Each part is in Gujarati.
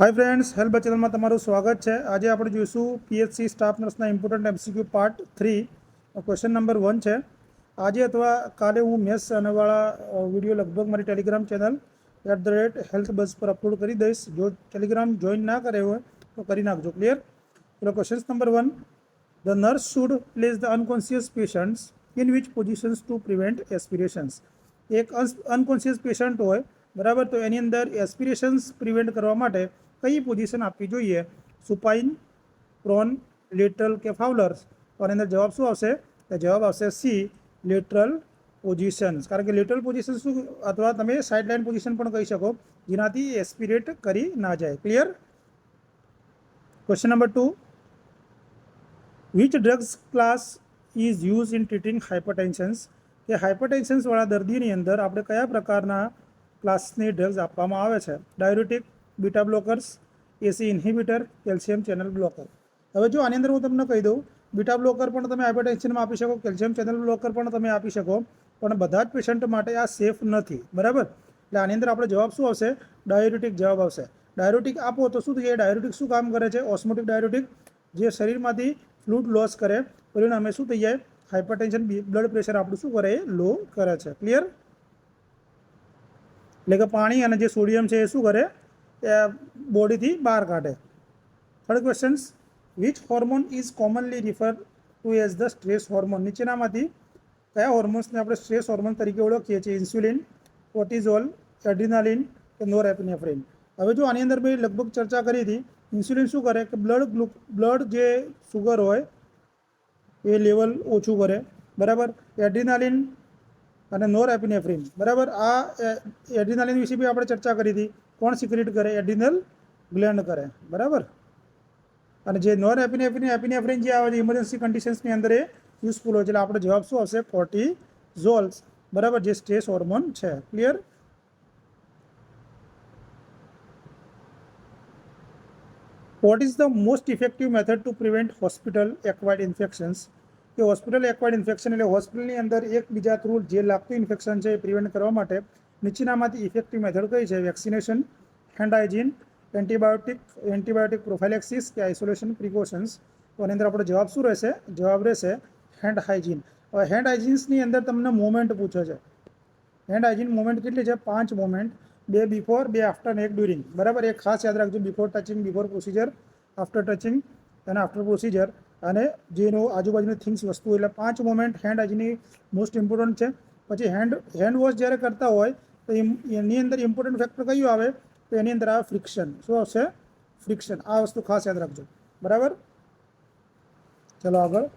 હાય ફ્રેન્ડ્સ હેલ્પ ચેનલમાં તમારું સ્વાગત છે. આજે આપણે જોઈશું PHC staff નર્સના important MCQ part three question number one છે. આજે અથવા કાલે હું મેસ અનેવાળા વીડિયો લગભગ મારી Telegram channel at the rate health bus પર અપલોડ કરી દઈશ. જો ટેલિગ્રામ જોઈન ના કરે હોય તો કરી નાખજો, ક્લિયર? પેલો question number one. The nurse should place the unconscious patients in which positions to prevent aspirations. એક અનકોન્શિયસ પેશન્ટ હોય, બરાબર? તો એની અંદર એસ્પિરેશન્સ પ્રિવેન્ટ કરવા માટે કઈ પોઝિશન આપવી જોઈએ? સુપાઇન પ્રોન લેટરલ કે ફાઉલર્સ તો આની અંદર જવાબ શું આવશે? તો જવાબ આવશે સી લેટરલ પોઝિશન્સ કારણ કે લેટરલ પોઝિશન શું અથવા તમે સાઇડ લાઇન પોઝિશન પણ કહી શકો, જેનાથી એસ્પિરેટ કરી ના જાય. Clear question number two which drugs class is use in treating hypertensions કે હાઇપરટેન્શન્સવાળા દર્દીની અંદર આપણે કયા પ્રકારના ક્લાસની ડ્રગ્સ આપવામાં આવે છે? Diuretic beta blockers ACE inhibitor calcium channel blocker હવે જો આની અંદર હું તમને કહી દઉં, બીટા બ્લોકર પણ તમે હાઇપરટેન્શનમાં આપી શકો કેલ્શિયમ ચેનલ બ્લોકર પણ તમે આપી શકો, પણ બધા જ પેશન્ટ માટે આ સેફ નથી. બરાબર? એટલે આની અંદર આપણે જવાબ શું આવશે? ડાયુરેટિક જવાબ આવશે. ડાયુરેટિક આપો તો શું થઈ ડાયુરેટિક શું કામ કરે છે? ઓસ્મોટિક ડાયુરેટિક જે શરીરમાંથી ફ્લૂડ લોસ કરે પરિણામે શું થઈ જાય? હાઇપરટેન્શન બ્લડ પ્રેશર આપણું શું કરે? એ લો કરે છે. ક્લિયર એટલે કે પાણી અને જે સોડિયમ છે એ શું કરે? બોડીથી બહાર કાઢે. Third questions which hormone is commonly refer to as the stress hormone નીચેનામાંથી કયા હોર્મોન્સને આપણે સ્ટ્રેસ હોર્મોન તરીકે ઓળખીએ છીએ? ઇન્સ્યુલિન કોર્ટિઝોલ એડ્રિનાલિન કે નોરેપિનેફ્રિન હવે જો આની અંદર મેં લગભગ ચર્ચા કરી હતી ઇન્સ્યુલિન શું કરે? કે બ્લડ ગ્લુ બ્લડ જે સુગર હોય, એ લેવલ ઓછું કરે. બરાબર? એડ્રિનાલિન અને નોર એપિનેફ્રિન બરાબર? આ એડ્રિનાલિન વિશે બી આપણે ચર્ચા કરી હતી. કોણ સિક્રેટ કરે? એડિનલ ગ્લેન્ડ કરે. બરાબર? અને જે નોન એપિનેફ્રિન એપિનેફ્રિન જે આવે છે ઇમરજન્સી કન્ડિશન્સની અંદર એ યુઝફુલ હોય છે. એટલે આપણો જવાબ શું આવશે? કોર્ટિઝોલ્સ બરાબર? જે સ્ટ્રેસ હોર્મોન છે. Clear what is the most effective method to prevent hospital acquired infections કે હોસ્પિટલ એક્વાઇડ ઇન્ફેક્શન એટલે હોસ્પિટલની અંદર એકબીજા થ્રુ જે લાગતું ઇન્ફેક્શન છે, એ પ્રિવેન્ટ કરવા માટે નીચેનામાંથી ઇફેક્ટિવ મેથડ કઈ છે? Vaccination hand hygiene antibiotic antibiotic prophylaxis કે આઇસોલેશન પ્રિકોશન્સ તો એની અંદર આપણો જવાબ શું રહેશે? જવાબ રહેશે હેન્ડ હાઇજીન હવે હેન્ડ હાઇજીન્સની અંદર તમને મુવમેન્ટ પૂછે છે. હેન્ડ હાઇજીન મુવમેન્ટ કેટલી છે? પાંચ મોમેન્ટ બે બિફોર બે આફ્ટર ને એક ડ્યુરિંગ બરાબર? એક ખાસ યાદ રાખજો. Before touching before procedure after touching અને આફ્ટર પ્રોસિજર અને જેનું આજુબાજુની થિંગ્સ વસ્તુ એટલે પાંચ મોમેન્ટ હેન્ડ હાઇજીનની મોસ્ટ ઇમ્પોર્ટન્ટ છે. પછી હેન્ડ હેન્ડ વોશ જ્યારે કરતા હોય તો એની અંદર ઇમ્પોર્ટન્ટ ફેક્ટર કયું આવે? તો એની અંદર આવે ફ્રિક્શન શું આવશે? ફ્રિક્શન આ વસ્તુ ખાસ યાદ રાખજો. બરાબર? ચલો આગળ.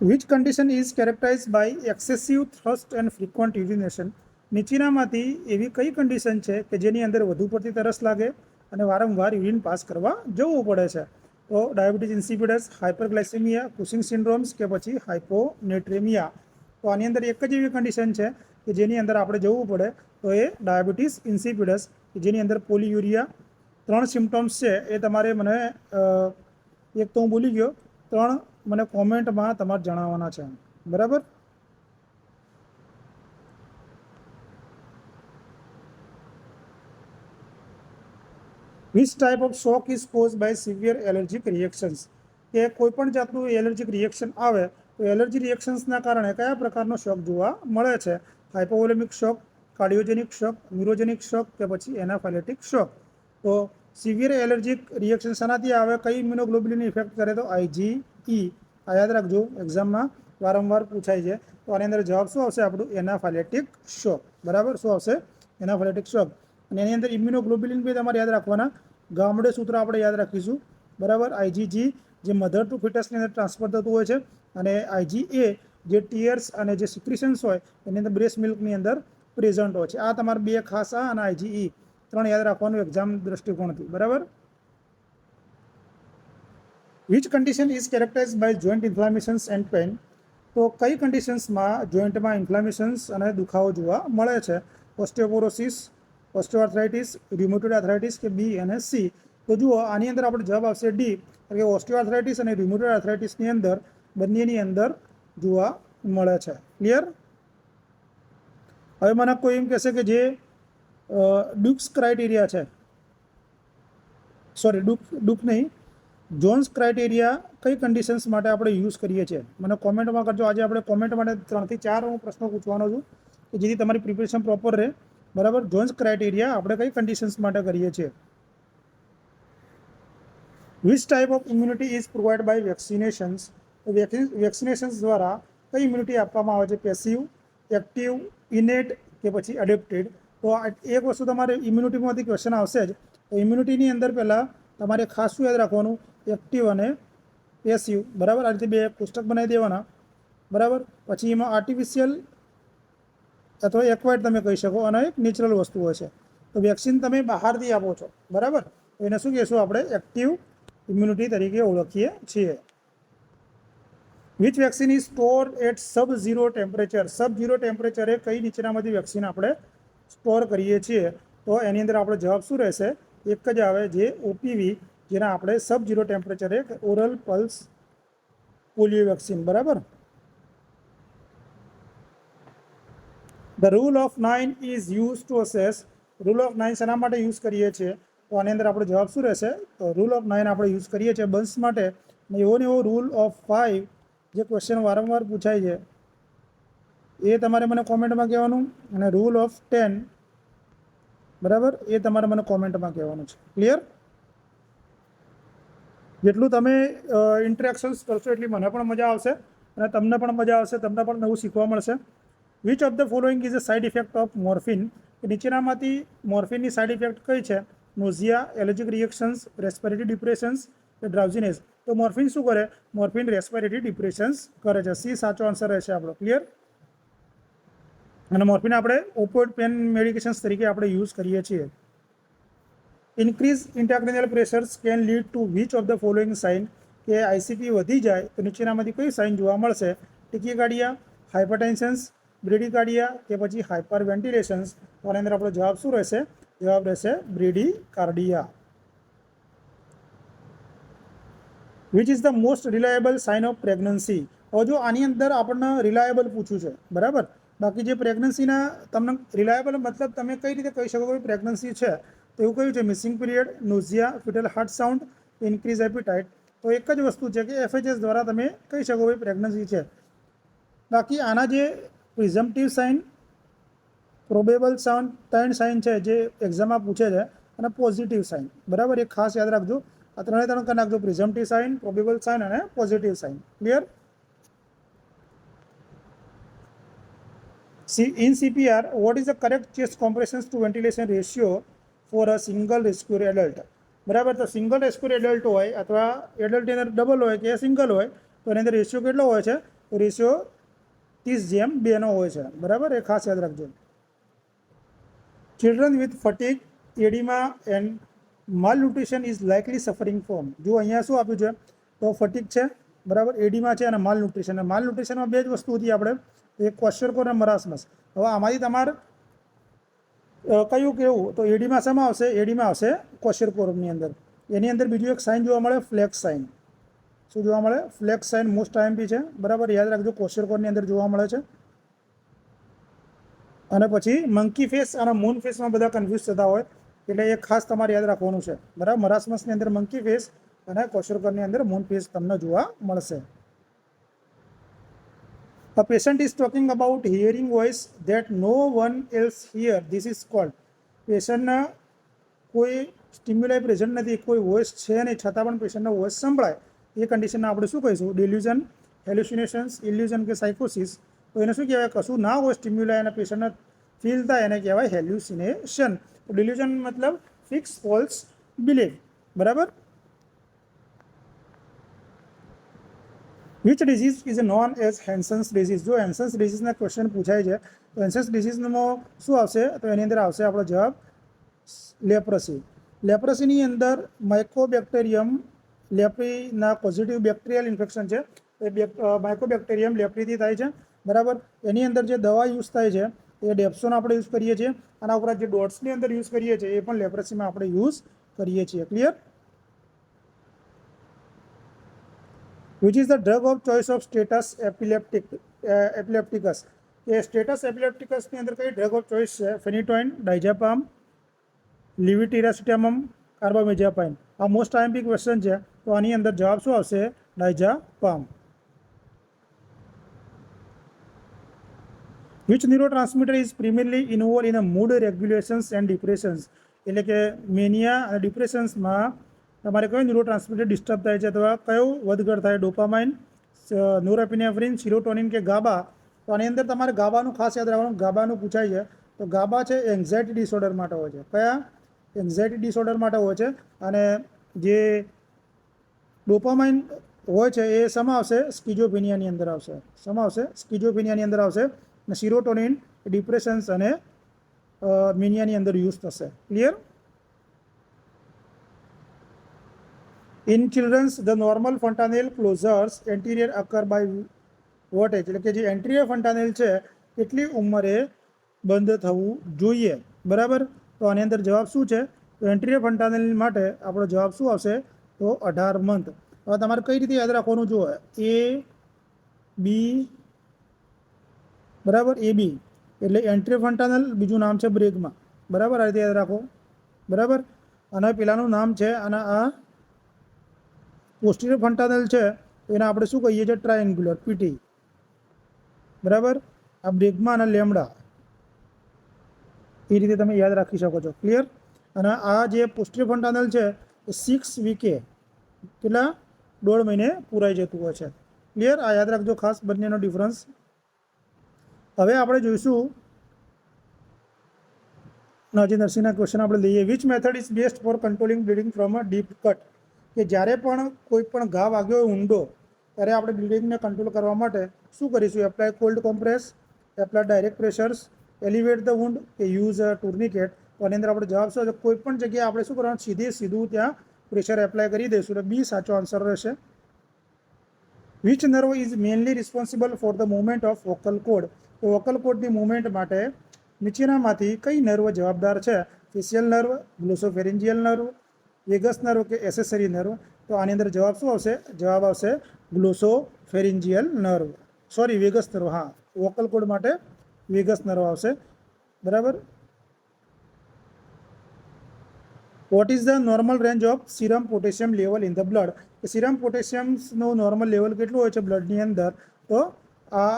Which condition is characterise by excessive thirst and frequent urination નીચેનામાંથી એવી કઈ કન્ડિશન છે કે જેની અંદર વધુ પડતી તરસ લાગે અને વારંવાર યુરિન પાસ કરવા જવું પડે છે? તો ડાયાબિટીસ ઇન્સિપિડસ હાઇપરગ્લાઇસેમિયા કુસિંગ સિન્ડ્રોમ્સ કે પછી હાઇપોનેટ્રેમિયા તો આની અંદર એક જ એવી કન્ડિશન છે કે જેની અંદર આપણે જવું પડે તો એ ડાયાબિટીસ ઇન્સિપિડસ જેની અંદર પોલીયુરિયા ત્રણ સિમ્ટમ્સ છે એ તમારે મને એક તો હું ભૂલી ગયો, ત્રણ મને કોમેન્ટમાં તમારે જણાવવાના છે. બરાબર? Which type of shock is cause by severe allergic reactions કે કોઈ પણ જાતનું એલર્જીક રિએક્શન આવે તો એલર્જી રિએક્શન્સના કારણે કયા પ્રકારનો શોક જોવા મળે છે? હાઇપોવોલેમિક શોક, કાર્ડિયોજેનિક શોક, ન્યુરોજેનિક શોક કે પછી એનાફાઇલેટિક શોક? તો સિવિયર એલર્જીક રિએક્શન શાનાથી આવે કઈ ઇમ્યુનોગ્લોબ્યુલિન ઇફેક્ટ કરે તો આઈજીઈ આ યાદ રાખજો, એક્ઝામમાં વારંવાર પૂછાય છે. તો આની અંદર જવાબ શું આવશે? આપણું એનાફાઇલેટિક શોક. બરાબર? શું આવશે? એનાફાઇલેટિક શોક. અને એની અંદર ઇમ્યુનોગ્લોબ્યુલિન બી તમારે યાદ રાખવાના. ગામડે સૂત્ર આપણે યાદ રાખીશું. બરાબર? આઈજીજી જે મધર ટુ ફિટસની અંદર ટ્રાન્સફર થતું હોય છે અને આઈજી એ જે ટીયર્સ અને જે સિક્રિશન્સ હોય એની અંદર બ્રેસ્ટ મિલ્કની અંદર પ્રેઝન્ટ હોય છે. આ તમારે બે ખાસ આ અને આઈજી ઈ ત્રણ યાદ રાખવાનું એક્ઝામ દ્રષ્ટિકોણથી. બરાબર? Which condition is characterise by joint inflammations and pain તો કઈ કન્ડિશન્સમાં જોઈન્ટમાં ઇન્ફ્લામેશન્સ અને દુખાવો જોવા મળે છે? ઓસ્ટિયોપોરોસિસ ઓસ્ટિયોઆર્થરાઇટિસ રિમોટેડ આર્થરાઇટિસ કે બી અને સી તો જુઓ, આની અંદર આપણો જવાબ આવશે ડી કારણ કે ઓસ્ટિયોઆર્થરાઇટિસ અને રિમોટેડ આર્થરાઇટિસની અંદર, બંનેની અંદર જોવા મળે છે. ક્લિયર હવે મને કોઈ એમ કહેશે કે જે ડુક્સ ક્રાઇટેરિયા છે. સોરી ડુક ડુક નહીં. જોન્સ ક્રાઇટેરિયા કઈ કન્ડિશન્સ માટે આપણે યુઝ કરીએ છીએ? મને કોમેન્ટમાં કરજો. આજે આપણે કોમેન્ટ માટે ત્રણથી ચાર હું પ્રશ્નો પૂછવાનો છું કે જેથી તમારી પ્રિપેરેશન પ્રોપર રહે. બરાબર? જોન્સ ક્રાઇટેરિયા આપણે કઈ કન્ડિશન્સ માટે કરીએ છીએ? Which type of immunity is provide by vaccinations vaccinations દ્વારા કઈ ઇમ્યુનિટી આપવામાં આવે છે પેસિવ એક્ટિવ ઇનેટ કે પછી એડેપ્ટેડ તો એક વસ્તુ તમારે ઇમ્યુનિટીમાંથી ક્વેશ્ચન આવશે જ તો ઇમ્યુનિટીની અંદર પહેલાં તમારે ખાસ યાદ રાખવાનું એક્ટિવ અને પેસિવ બરાબર આ રીતે બે પુસ્તક બનાવી દેવાના બરાબર પછી એમાં આર્ટિફિશિયલ અથવા એક્વાયર્ડ તમે કહી શકો અને એક નેચરલ વસ્તુ હોય છે તો વેક્સિન તમે બહારથી આપો છો બરાબર તો એને શું કહેશું આપણે એક્ટિવ ઇમ્યુનિટી તરીકે ઓળખીએ છીએ which vaccine is store at sub zero temperature sub zero ટેમ્પરેચરે કઈ નીચેનામાંથી વેક્સિન આપણે સ્ટોર કરીએ છીએ તો એની અંદર આપણો જવાબ શું રહેશે એક જ આવે જે ઓપીવી જેના આપણે સબ ઝીરો ટેમ્પરેચરે ઓરલ પલ્સ પોલિયો વેક્સિન બરાબર the rule of nine is use to assess rule of nine શેના માટે યુઝ કરીએ છીએ તો આની અંદર આપણો જવાબ શું રહેશે? તો રૂલ ઓફ નાઇન આપણે યુઝ કરીએ છીએ બન્સ માટે. અને એવો ને એવો રૂલ ઓફ ફાઇવ જે ક્વેશ્ચન વારંવાર પૂછાય છે. એ તમારે મને કોમેન્ટમાં કહેવાનું અને રૂલ ઓફ ટેન બરાબર? એ તમારે મને કોમેન્ટમાં કહેવાનું છે. ક્લિયર જેટલું તમે ઇન્ટરેક્શન્સ કરશો એટલી મને પણ મજા આવશે અને તમને પણ મજા આવશે, તમને પણ નવું શીખવા મળશે. Which of the following is a side effect of morphine નીચેનામાંથી મોર્ફિનની સાઇડ ઇફેક્ટ કઈ છે? Nausea allergic reactions respiratory depressions drowsiness તો મોર્ફિન શું કરે? મોર્ફિન રેસ્પિરેટરી ડિપ્રેશન્સ કરે છે. સી સાચો આન્સર રહેશે આપણો. ક્લિયર અને મોર્ફિન આપણે ઓપોઇડ પેન મેડિકેશન્સ તરીકે આપણે યુઝ કરીએ છીએ. Increase intracranial pressures can lead to which of the following sign કે આઈસીપી વધી જાય તો નીચેનામાંથી કઈ સાઇન જોવા મળશે? ટિકીકાર્ડિયા હાઇપરટેન્શન્સ બ્રેડિકાર્ડિયા કે પછી હાઇપર વેન્ટિલેશન્સ તો આની અંદર આપણો જવાબ શું રહેશે? જવાબ રહેશે bradycardia which is the most reliable sign of pregnancy હવે જો આની અંદર આપણને રિલાયેબલ પૂછ્યું છે બરાબર બાકી જે પ્રેગ્નન્સીના તમને રિલાયેબલ મતલબ તમે કઈ રીતે કહી શકો કે પ્રેગ્નન્સી છે તો એવું કહ્યું છે missing period nausea foetal heart sound increase appetite તો એક જ વસ્તુ છે કે એફએચએસ દ્વારા તમે કહી શકો ભાઈ પ્રેગ્નન્સી છે બાકી આના જે પ્રિઝમ્પટિવ સાઇન પ્રોબેબલ સાઇન ત્રણ સાઇન છે જે એક્ઝામમાં પૂછે છે અને પોઝિટિવ સાઇન બરાબર? એ ખાસ યાદ રાખજો. આ ત્રણે ત્રણ કરી નાખજો. પ્રિઝમ્પટિવ સાઇન પ્રોબેબલ સાઇન અને positive sign clear see in CPR what is a correct chest compressions to ventilation ratio for a single rescuer adult બરાબર? તો સિંગલ રેસ્ક્યુર એડલ્ટ હોય અથવા એડલ્ટની અંદર ડબલ હોય કે સિંગલ હોય, તો એની અંદર રેશિયો કેટલો હોય છે? રેશિયો ત્રીસ જેમ બેનો હોય છે. બરાબર? એ ખાસ યાદ રાખજો. Children with fatigue oedema and malnutrition is likely suffering from જો અહીંયા શું આપ્યું છે? તો ફટીક છે, બરાબર? એડીમાં છે અને માલ ન્યુટ્રિશન માલ ન્યુટ્રિશનમાં બે જ વસ્તુ હતી આપણે. એક ક્વેશ્ચરકોર અને મરાસમસ હવે આમાંથી તમારે કયું કેવું? તો એડીમાં શેમાં આવશે? એડીમાં આવશે ક્વેશ્ચરકોરની અંદર. એની અંદર બીજું એક સાઇન જોવા મળે ફ્લેક્સ સાઇન શું જોવા મળે? ફ્લેક્સ સાઇન મોસ્ટ આઈએમપી છે. બરાબર? યાદ રાખજો ક્વેશ્ચરકોરની અંદર જોવા મળે છે. અને પછી મંકી ફેસ અને મૂન ફેસમાં બધા કન્ફ્યુઝ થતા હોય. એટલે એ ખાસ તમારે યાદ રાખવાનું છે. બરાબર? મરાસમસની અંદર મંકી ફેસ અને કોશરકરની અંદર મૂન ફેસ તમને જોવા મળશે. A patient is talking about hearing voice that no one else hear this is called પેશન્ટના કોઈ સ્ટિમ્યુલાઈ પ્રેઝન્ટ નથી, કોઈ વોઇસ છે નહીં, છતાં પણ પેશન્ટનો વોઇસ સંભળાય. એ કન્ડિશનમાં આપણે શું કહીશું? ડિલ્યુઝન હેલ્યુસિનેશન્સ ઇલ્યુઝન કે સાયકોસિસ તો એને શું કહેવાય? કશું ના હોય સ્ટિમ્યુલા અને પેશન્ટને ફીલ થાય, એને કહેવાય હેલ્યુસિનેશન ડિલ્યુઝન મતલબ ફિક્સ ફોલ્સ બિલીવ બરાબર? Which disease is known as Hansen's disease જો હેન્સન્સ ડિઝીઝના ક્વેશ્ચન પૂછાય છે, તો હેન્સન્સ ડિઝીઝમાં શું આવશે? તો એની અંદર આવશે આપણો જવાબ લેપ્રસી લેપ્રસીની અંદર માઇકોબેક્ટેરિયમ લેપ્રીના પોઝિટિવ બેક્ટેરિયલ ઇન્ફેક્શન છે. એ માઇકોબેક્ટેરિયમ લેપ્રીથી થાય છે. બરાબર? એની અંદર જે દવા યુઝ થાય છે, એ ડેપ્સોન આપણે યુઝ કરીએ છીએ આના ઉપરાંત જે ડોટ્સની અંદર યુઝ કરીએ છીએ, એ પણ લેપ્રસીમાં આપણે યુઝ કરીએ છીએ. Clear which is the drug of choice of status epileptic epilepticus A status એપિલેપ્ટિકસની અંદર કઈ ડ્રગ ઓફ ચોઇસ છે? ફેનિટોઇન ડાયજાપામ લિવિટીરાસિટામમ કાર્બામેજાપાઇન આ મોસ્ટ આઈએમપી ક્વેશ્ચન છે. તો આની અંદર જવાબ શું આવશે? Diazepam which neurotransmitter is primarily involve in a mood regulations and depressions એટલે કે મેનિયા અને ડિપ્રેશન્સમાં તમારે કયો ન્યુરોટ્રાન્સમીટર ડિસ્ટર્બ થાય છે અથવા કયો વધઘટ થાય? ડોપામાઇન ન્યુરોપિનેફ્રિન સિરોટોનિન કે ગાબા તો આની અંદર તમારે ગાબાનું ખાસ યાદ રાખવાનું. ગાબાનું પૂછાય છે. તો ગાબા છે એન્ઝાયટી ડિસઓર્ડર માટે હોય છે. કયા? એન્ઝાયટી ડિસઓર્ડર માટે હોય છે. અને જે ડોપામાઇન હોય છે એ સમાવશે આવશે અંદર આવશે. સમાવશે આવશે અંદર આવશે. અને સિરોટોનિન, ડિપ્રેશન્સ અને મિનિયાની અંદર યુઝ થશે. Clear in childrens the normal fontanelle closures anterior occur by what એટલે કે જે એન્ટિરિયર ફંટાનેલ છે, કેટલી ઉંમરે બંધ થવું જોઈએ? બરાબર? તો આની અંદર જવાબ શું છે? તો એન્ટ્રીય ફંટાનેલ માટે આપણો જવાબ શું આવશે? તો અઢાર મંથ હવે તમારે કઈ રીતે યાદ રાખવાનું? જુઓ. એ બી બરાબર? એ બી એટલે એન્ટ્રી ફંટાનલ બીજું નામ છે બ્રેકમાં બરાબર? આ રીતે યાદ રાખો. બરાબર? અને પેલાનું નામ છે અને આ પોસ્ટિરિયર ફંટાનલ છે તો એને આપણે શું કહીએ છીએ? ટ્રાયંગ્યુલર પીટી બરાબર? આ બ્રેકમાં અને લેમડા. એ રીતે તમે યાદ રાખી શકો છો. ક્લિયર અને આ જે પોસ્ટિરિયર ફંટાનલ છે, એ સિક્સ વીકે કેટલા? દોઢ મહિને પૂરાઈ જતું હોય છે. ક્લિયર આ યાદ રાખજો ખાસ બંનેનો ડિફરન્સ હવે આપણે જોઈશું. નાજી નરસિંહના ક્વેશ્ચન આપણે લઈએ. Which method is best for controlling bleeding from a deep cut કે જ્યારે પણ કોઈ પણ ઘા વાગ્યો હોય, ઊંડો, ત્યારે આપણે બ્લીડિંગને કંટ્રોલ કરવા માટે શું કરીશું? Apply cold compress apply direct pressures elevate the wound કે યુઝ ટુર્નિકેટ તો આની અંદર આપણે જવાબ શું કોઈ પણ જગ્યાએ આપણે શું કરવાનું? સીધે સીધું ત્યાં પ્રેશર એપ્લાય કરી દઈશું. એટલે બી સાચો આન્સર રહેશે. Which nerve is mainly responsible for the movement of vocal cord તો વોકલ કોડની મુવમેન્ટ માટે નીચેનામાંથી કઈ નર્વ જવાબદાર છે? Facial nerve glossopharyngeal nerve vagus nerve કે એસેસરી નર્વ તો આની અંદર જવાબ શું આવશે? જવાબ આવશે glossopharyngeal nerve sorry vagus nerve હા વોકલ કોડ માટે વેગસ નર્વ આવશે. બરાબર? What is the normal range of serum potassium level in the blood serum પોટેશિયમનું normal level કેટલું હોય છે બ્લડની અંદર? તો આ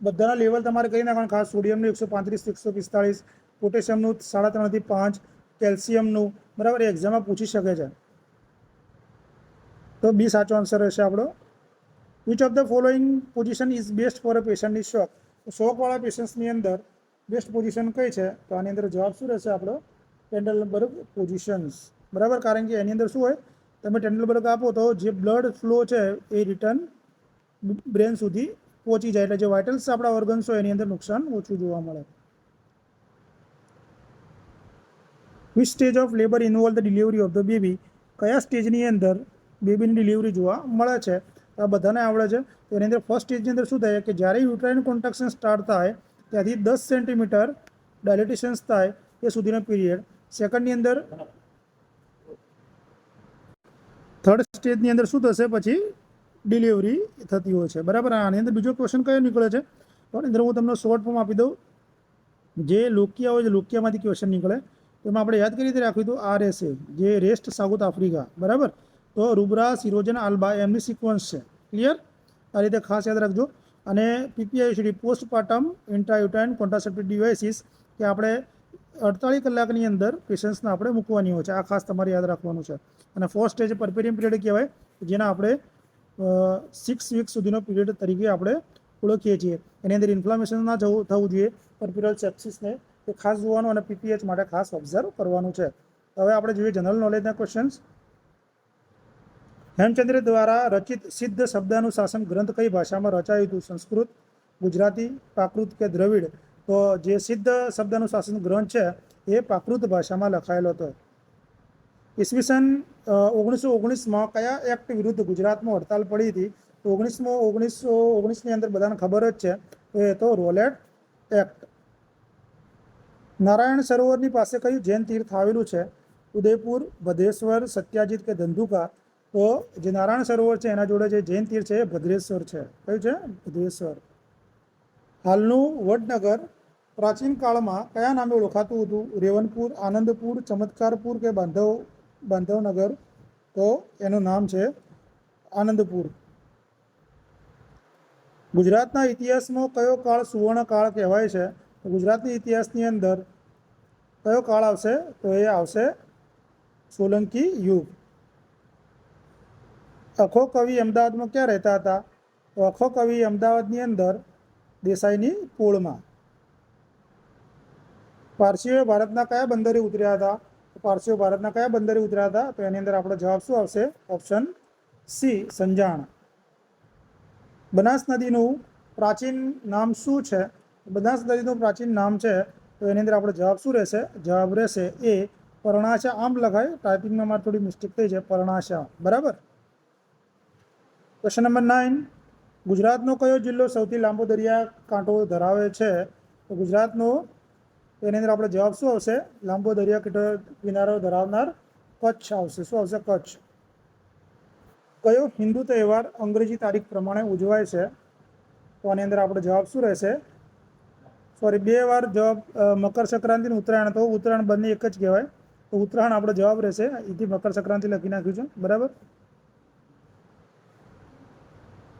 બધાના લેવલ તમારે કરી નાખવાનું. ખાસ સોડિયમનું એકસો પાંત્રીસ, એકસો પિસ્તાળીસ, પોટેશિયમનું સાડા ત્રણથી પાંચ, કેલ્શિયમનું, બરાબર એક્ઝામમાં પૂછી શકે છે. તો બી સાચો આન્સર રહેશે આપણો. Which of the following position is best for a પેશન્ટની shock શોકવાળા પેશન્ટ્સની અંદર બેસ્ટ પોઝિશન કઈ છે? તો આની અંદર જવાબ શું રહેશે આપણો? ટેન્ડલબર્ગ પોઝિશન્સ બરાબર, કારણ કે એની અંદર શું હોય? તમે ટેન્ડલબર્ગ આપો તો જે બ્લડ ફ્લો છે એ રિટર્ન બ્રેન સુધી પહોંચી જાય એટલે જે વાઇટલ્સ આપણા ઓર્ગન્સ હોય એની અંદર નુકસાન ઓછું જોવા મળે. Which stage of labour involve the delivery of the baby કયા સ્ટેજની અંદર બેબીની ડિલિવરી જોવા મળે છે? આ બધાને આવડે છે. તો એની અંદર ફર્સ્ટ સ્ટેજની અંદર શું થાય કે જ્યારે યુટ્રાઇન કોન્ટ્રાક્શન સ્ટાર્ટ થાય, ત્યાંથી દસ સેન્ટીમીટર ડાયલેટેશન્સ થાય એ સુધીનો પીરિયડ સેકન્ડની અંદર થર્ડ સ્ટેજની અંદર શું થશે? પછી ડિલિવરી થતી હોય છે. બરાબર? આની અંદર બીજો ક્વેશ્ચન કયો નીકળે છે? તો અંદર હું તમને શોર્ટ ફોર્મ આપી દઉં. જે લોકિયા હોય છે લોકિયામાંથી ક્વેશ્ચન નીકળે એમાં આપણે યાદ કરી રીતે રાખ્યું હતું આર એસ એ જે રેસ્ટ સાઉથ આફ્રિકા. બરાબર? તો રૂબરા, સિરોજન, આલ્બા, એમની સિક્વન્સ છે. ક્લિયર આ રીતે ખાસ યાદ રાખજો. અને PPICD postpartum intrauterine contraceptive devices કે આપણે અડતાલીસ કલાકની અંદર પેશન્ટ્સને આપણે મૂકવાની હોય છે. આ ખાસ તમારે યાદ રાખવાનું છે. અને ફર્સ્ટ સ્ટેજ પરપેરિયમ પિરિયડ કહેવાય, જેના આપણે સિક્સ વીક સુધીનો પીરિયડ તરીકે આપણે ઓળખીએ છીએ. એની અંદર ઇન્ફ્લામેશન ના જવું, થવું જોઈએ. પરપિરલ સેપ્સિસને એ ખાસ જોવાનું અને પીપીએચ માટે ખાસ ઓબ્ઝર્વ કરવાનું છે. હવે આપણે જોઈએ જનરલ નોલેજના ક્વેશ્ચન્સ હેમચંદ્ર દ્વારા રચિત સિદ્ધ શબ્દાનું શાસન ગ્રંથ કઈ ભાષામાં રચાયું હતું? સંસ્કૃત, ગુજરાતી, પ્રાકૃત કે દ્રવિડ? તો જે સિદ્ધ શબ્દનું શાસન ગ્રંથ છે, એ પ્રાકૃત ભાષામાં લખાયેલો હતો. ઈસવીસન ઓગણીસો ઓગણીસમાં કયા એક્ટ વિરુદ્ધ ગુજરાતમાં હડતાલ પડી હતી? તો ઓગણીસમો, ઓગણીસો ઓગણીસની અંદર બધાને ખબર જ છે એ તો રોલેટ એક્ટ. નારાયણ સરોવરની પાસે કયું જૈન તીર્થ આવેલું છે? ઉદયપુર, ભદ્રેશ્વર, સત્યાજીત કે ધંધુકા? તો જે નારાયણ સરોવર છે એના જોડે જે જૈન તીર્થ છે એ ભદ્રેશ્વર છે. કયું છે? ભદ્રેશ્વર. હાલનું વડનગર પ્રાચીન કાળમાં કયા નામે ઓળખાતું હતું? રેવનપુર, આનંદપુર, ચમત્કારપુર કે બાંધવ બાંધવનગર, તો એનું નામ છે આનંદપુર. ગુજરાતના ઇતિહાસનો કયો કાળ સુવર્ણ કાળ કહેવાય છે? ગુજરાતની ઇતિહાસની અંદર કયો કાળ આવશે? તો એ આવશે સોલંકી યુગ. અખો કવિ અમદાવાદમાં ક્યાં રહેતા હતા? તો અખો કવિ અમદાવાદની અંદર દેસાઈની પોળમાં. પારસીઓ ભારતના કયા બંદરે ઉતર્યા હતા? પારસીઓ ભારતના કયા બંદરે ઉતર્યા હતા? તો એની અંદર આપણો જવાબ શું આવશે? Option C, Sanjan. બનાસ નદીનું પ્રાચીન નામ શું છે? બનાસ નદીનું પ્રાચીન નામ છે, તો એની અંદર આપણો જવાબ શું રહેશે? જવાબ રહેશે એ પરણાશા આમ લખાય. ટાઈપિંગમાં મારે થોડી મિસ્ટેક થઈ છે, પરણાશા બરાબર? ક્વેશ્ચન નંબર નાઇન ગુજરાતનો કયો જિલ્લો સૌથી લાંબો દરિયા કાંઠો ધરાવે છે? તો ગુજરાતનો એની અંદર આપણે જવાબ શું આવશે? લાંબો દરિયા કિટો કિનારો ધરાવનાર કચ્છ આવશે. શું આવશે? કચ્છ. કયો હિન્દુ તહેવાર અંગ્રેજી તારીખ પ્રમાણે ઉજવાય છે? તો આની અંદર આપણો જવાબ શું રહેશે? સોરી બે વાર જવાબ મકર સંક્રાંતિ ઉત્તરાયણ. તો ઉત્તરાયણ બંને એક જ કહેવાય. તો ઉત્તરાયણ આપણો જવાબ રહેશે. અહીંથી મકર સંક્રાંતિ લખી નાખ્યું છે. બરાબર?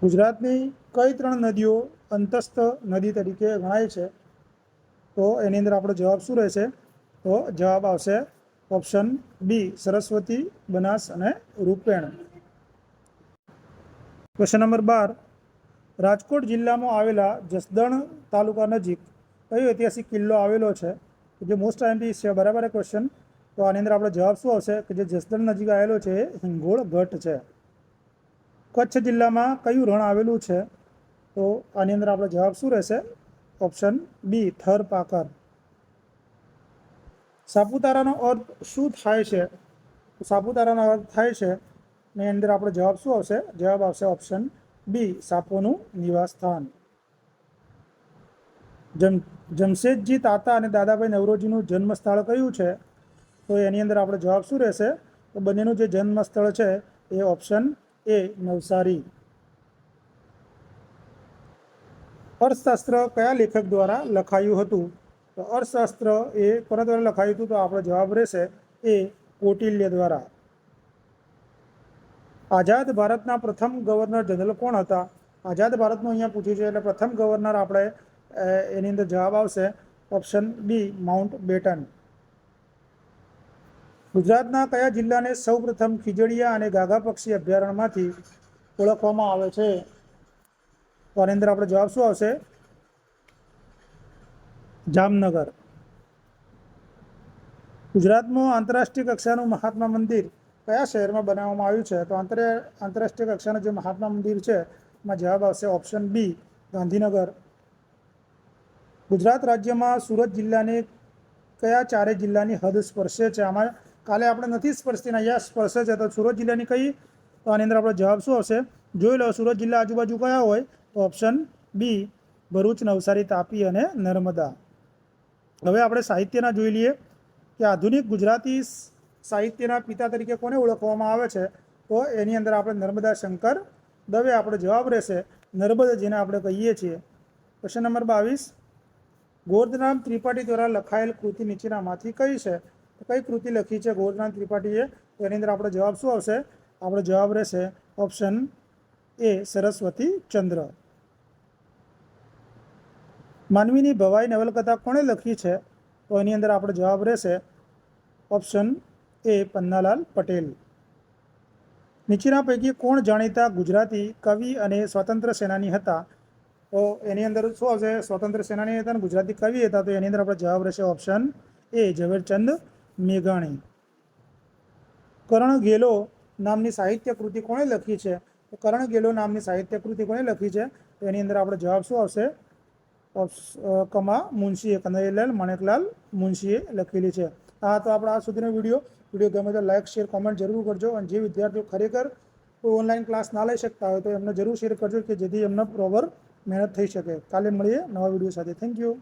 ગુજરાતની કઈ ત્રણ નદીઓ અંતસ્થ નદી તરીકે ગણાય છે? તો એની અંદર આપણો જવાબ શું રહેશે? તો જવાબ આવશે ઓપ્શન બી સરસ્વતી બનાસ અને રૂપેણ. ક્વેશ્ચન નંબર બાર. રાજકોટ જિલ્લામાં આવેલા જસદણ તાલુકા નજીક કયો ઐતિહાસિક કિલ્લો આવેલો છે? જે મોસ્ટ આઈએમપી છે, બરાબર ક્વેશ્ચન તો આની અંદર આપણો જવાબ શું આવશે? કે જે જસદણ નજીક આવેલો છે, એ હિંગોળ ગઢ છે. કચ્છ જિલ્લામાં કયું રણ આવેલું છે? તો આની અંદર આપણો જવાબ શું રહેશે? Option B, થર પાકર. સાપુતારાનો અર્થ શું થાય છે? સાપુતારાનો અર્થ થાય છે, ને અંદર આપણો જવાબ શું આવશે? જવાબ આવશે ઓપ્શન બી, સાપોનું નિવાસ સ્થાન જમ, જમશેદજી તાતા અને દાદાભાઈ નવરોજીનું જન્મસ્થળ કયું છે? તો એની અંદર આપણો જવાબ શું રહેશે? તો બંનેનું જે જન્મસ્થળ છે, એ ઓપ્શન એ નવસારી. અર્થશાસ્ત્ર કયા લેખક દ્વારા લખાયું હતું? તો અર્થશાસ્ત્ર એ કોના દ્વારા લખાયું હતું? તો આપણો જવાબ રહેશે એ કૌટિલ્ય દ્વારા. આઝાદ ભારતના પ્રથમ ગવર્નર જનરલ કોણ હતા? આઝાદ ભારતનું અહીંયા પૂછ્યું છે એટલે પ્રથમ ગવર્નર આપણે એની અંદર જવાબ આવશે ઓપ્શન બી, માઉન્ટ બેટન. ગુજરાતના કયા જિલ્લાને સૌપ્રથમ ખીજડીયા અને ગાગા પક્ષી અભયારણ્યમાંથી ઓળખવામાં આવે છે? તો આની અંદર આપણે જવાબ શું આવશે? જામનગર. ગુજરાતમાં આંતરરાષ્ટ્રીય કક્ષાનું મહાત્મા મંદિર કયા શહેરમાં બનાવવામાં આવ્યું છે? તો આંતર, આંતરરાષ્ટ્રીય કક્ષાનું જે મહાત્મા મંદિર છે, એમાં જવાબ આવશે ઓપ્શન બી, ગાંધીનગર. ગુજરાત રાજ્યમાં સુરત જિલ્લાની કયા ચારે જિલ્લાની હદ સ્પર્શે છે? આમાં કાલે આપણે નથી સ્પર્શતી અહીંયા સ્પર્શે છે, તો સુરત જિલ્લાની કઈ? તો આની અંદર આપણો જવાબ શું આવશે? જોઈ લો, સુરત જિલ્લા આજુબાજુ કયા હોય? તો ઓપ્શન બી ભરૂચ, નવસારી, તાપી અને નર્મદા. હવે આપણે સાહિત્યના જોઈ લઈએ કે આધુનિક ગુજરાતી સાહિત્યના પિતા તરીકે કોને ઓળખવામાં આવે છે? તો એની અંદર આપણે નર્મદા શંકર, દવે આપણો જવાબ રહેશે નર્મદ જેને આપણે કહીએ છીએ. ક્વેશ્ચન નંબર બાવીસ. ગોરધરામ ત્રિપાઠી દ્વારા લખાયેલ કૃતિ નીચેનામાંથી કઈ છે? કઈ કૃતિ લખી છે ગોરધરામ ત્રિપાઠીએ? તો એની અંદર આપણો જવાબ શું આવશે? આપણો જવાબ રહેશે ઓપ્શન એ સરસ્વતી ચંદ્ર. માનવીની ભવાઈ નવલકથા કોણે લખી છે? તો એની અંદર આપણો જવાબ રહેશે ઓપ્શન એ પન્નાલાલ પટેલ. નીચેના પૈકી કોણ જાણીતા ગુજરાતી કવિ અને સ્વાતંત્ર્ય સેનાની હતા? તો એની અંદર શું આવશે? સ્વતંત્ર સેનાની હતા અને ગુજરાતી કવિ હતા, તો એની અંદર આપણો જવાબ રહેશે ઓપ્શન એ, ઝવેરચંદ મેઘાણી. કરણ ગેલો નામની સાહિત્ય કૃતિ કોણે લખી છે? તો કરણ ગેલો નામની સાહિત્ય કૃતિ કોણે લખી છે? તો એની અંદર આપણો જવાબ શું આવશે? કમા મુનશીએ, કનૈયાલાલ, માણેકલાલ મુનશીએ લખેલી છે. આ તો આપણા આ સુધીનો વીડિયો. વીડિયો ગમે તો લાઇક શેર, કોમેન્ટ જરૂર કરજો અને જે વિદ્યાર્થીઓ ખરેખર ઓનલાઈન ક્લાસ ના લઈ શકતા હોય તો એમને જરૂર શેર કરજો કે જેથી એમને પ્રોપર મહેનત થઈ શકે. કાલે મળીએ નવા વીડિયો સાથે. Thank you.